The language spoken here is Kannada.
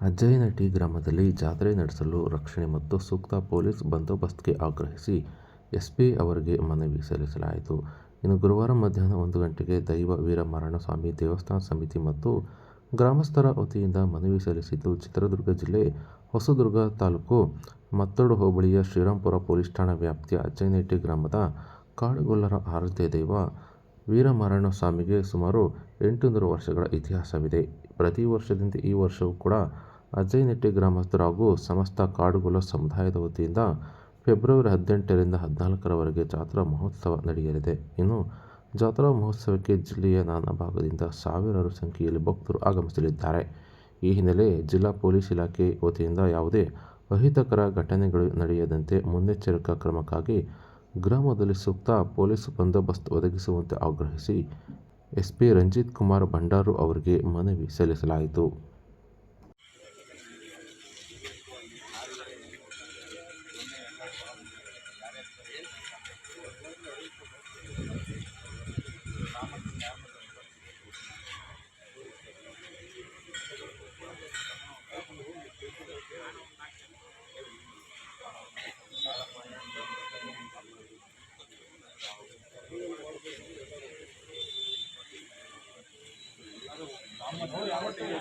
ಅಜ್ಜಯ್ಯನಹಟ್ಟಿ ಗ್ರಾಮದಲ್ಲಿ ಜಾತ್ರೆ ನಡೆಸಲು ರಕ್ಷಣೆ ಮತ್ತು ಸೂಕ್ತ ಪೊಲೀಸ್ ಬಂದೋಬಸ್ತ್ಗೆ ಆಗ್ರಹಿಸಿ ಎಸ್ಪಿ ಅವರಿಗೆ ಮನವಿ ಸಲ್ಲಿಸಲಾಯಿತು. ಇನ್ನು ಗುರುವಾರ ಮಧ್ಯಾಹ್ನ ಒಂದು ಗಂಟೆಗೆ ದೈವ ವೀರಮಾರಣ್ಣಸ್ವಾಮಿ ದೇವಸ್ಥಾನ ಸಮಿತಿ ಮತ್ತು ಗ್ರಾಮಸ್ಥರ ವತಿಯಿಂದ ಮನವಿ ಸಲ್ಲಿಸಿದ್ದು, ಚಿತ್ರದುರ್ಗ ಜಿಲ್ಲೆ ಹೊಸದುರ್ಗ ತಾಲೂಕು ಮತ್ತೂರು ಹೋಬಳಿಯ ಶ್ರೀರಾಂಪುರ ಪೊಲೀಸ್ ಠಾಣಾ ವ್ಯಾಪ್ತಿಯ ಅಜ್ಜಯ್ಯನಟ್ಟಿ ಗ್ರಾಮದ ಕಾಡುಗೊಲ್ಲರ ಆರಾಧ್ಯ ದೈವ ವೀರಮಾರಣ್ಣಸ್ವಾಮಿಗೆ ಸುಮಾರು ಎಂಟುನೂರು ವರ್ಷಗಳ ಇತಿಹಾಸವಿದೆ. ಪ್ರತಿ ವರ್ಷದಂತೆ ಈ ವರ್ಷವೂ ಕೂಡ ಅಜ್ಜಯ್ಯನಹಟ್ಟಿ ಗ್ರಾಮಸ್ಥರು ಹಾಗೂ ಸಮಸ್ತ ಕಾಡುಗೊಲ್ಲ ಸಮುದಾಯದ ವತಿಯಿಂದ ಫೆಬ್ರವರಿ ಹದಿನೆಂಟರಿಂದ ಹದಿನಾಲ್ಕರವರೆಗೆ ಜಾತ್ರಾ ಮಹೋತ್ಸವ ನಡೆಯಲಿದೆ. ಇನ್ನು ಜಾತ್ರಾ ಮಹೋತ್ಸವಕ್ಕೆ ಜಿಲ್ಲೆಯ ನಾನಾ ಭಾಗದಿಂದ ಸಾವಿರಾರು ಸಂಖ್ಯೆಯಲ್ಲಿ ಭಕ್ತರು ಆಗಮಿಸಲಿದ್ದಾರೆ. ಈ ಹಿನ್ನೆಲೆ ಜಿಲ್ಲಾ ಪೊಲೀಸ್ ಇಲಾಖೆ ವತಿಯಿಂದ ಯಾವುದೇ ಅಹಿತಕರ ಘಟನೆಗಳು ನಡೆಯದಂತೆ ಮುನ್ನೆಚ್ಚರಿಕಾ ಕ್ರಮಕ್ಕಾಗಿ ಗ್ರಾಮದಲ್ಲಿ ಸೂಕ್ತ ಪೊಲೀಸ್ ಬಂದೋಬಸ್ತ್ ಒದಗಿಸುವಂತೆ ಆಗ್ರಹಿಸಿ ಎಸ್ಪಿ ರಂಜಿತ್ ಕುಮಾರ್ ಭಂಡಾರು ಅವರಿಗೆ ಮನವಿ ಸಲ್ಲಿಸಲಾಯಿತು. ಯಾವತ್ತಿಗೂ ಯಾವತ್ತಿಗೂ